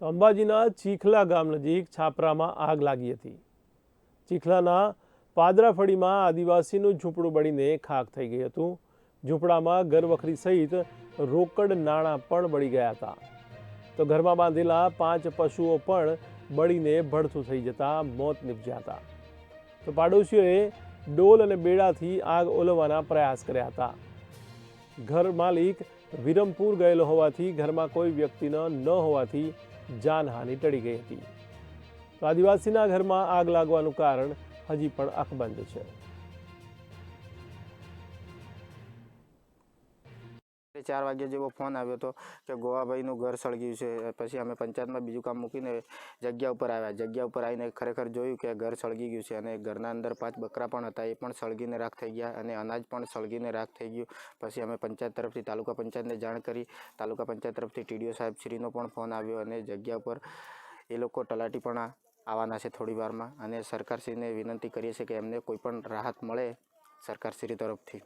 તો અંબાજીના ચીખલા ગામ નજીક છાપરામાં આગ લાગી હતી. ચીખલાના પાદરાફળીમાં આદિવાસીનું ઝૂંપડું બળીને ખાખ થઈ ગયું હતું. ઝૂંપડામાં ઘરવખરી સહિત રોકડ નાણાં પણ બળી ગયા હતા. તો ઘરમાં બાંધેલા પાંચ પશુઓ પણ બળીને ભડથું થઈ જતા મોત નીપજ્યા હતા. તો પાડોશીઓએ ડોલ અને બેડાથી આગ ઓલવવાના પ્રયાસ કર્યા હતા. ઘર માલિક વિરમપુર ગયેલો હોવાથી ઘરમાં કોઈ વ્યક્તિનો ન હોવાથી જાનહાનિ ટળી ગઈ હતી. તો આદિવાસીના ઘરમાં આગ લાગવાનું કારણ હજી પણ અકબંધ છે. ચાર વાગ્યા જેવો ફોન આવ્યો હતો કે ગોવાભાઈનું ઘર સળગ્યું છે. પછી અમે પંચાયતમાં બીજું કામ મૂકીને જગ્યા ઉપર આવ્યા. જગ્યા ઉપર આવીને ખરેખર જોયું કે ઘર સળગી ગયું છે અને ઘરના અંદર પાંચ બકરા પણ હતા. એ પણ સળગીને રાખ થઈ ગયા અને અનાજ પણ સળગીને રાખ થઈ ગયું. પછી અમે પંચાયત તરફથી, તાલુકા પંચાયતને જાણ કરી. તાલુકા પંચાયત તરફથી ટીડીઓ સાહેબ શ્રીનો પણ ફોન આવ્યો અને જગ્યા ઉપર એ લોકો તલાટી પણ આવવાના છે થોડી વારમાં. અને સરકારશ્રીને વિનંતી કરીએ છીએ કે એમને કોઈ પણ રાહત મળે સરકારશ્રી તરફથી.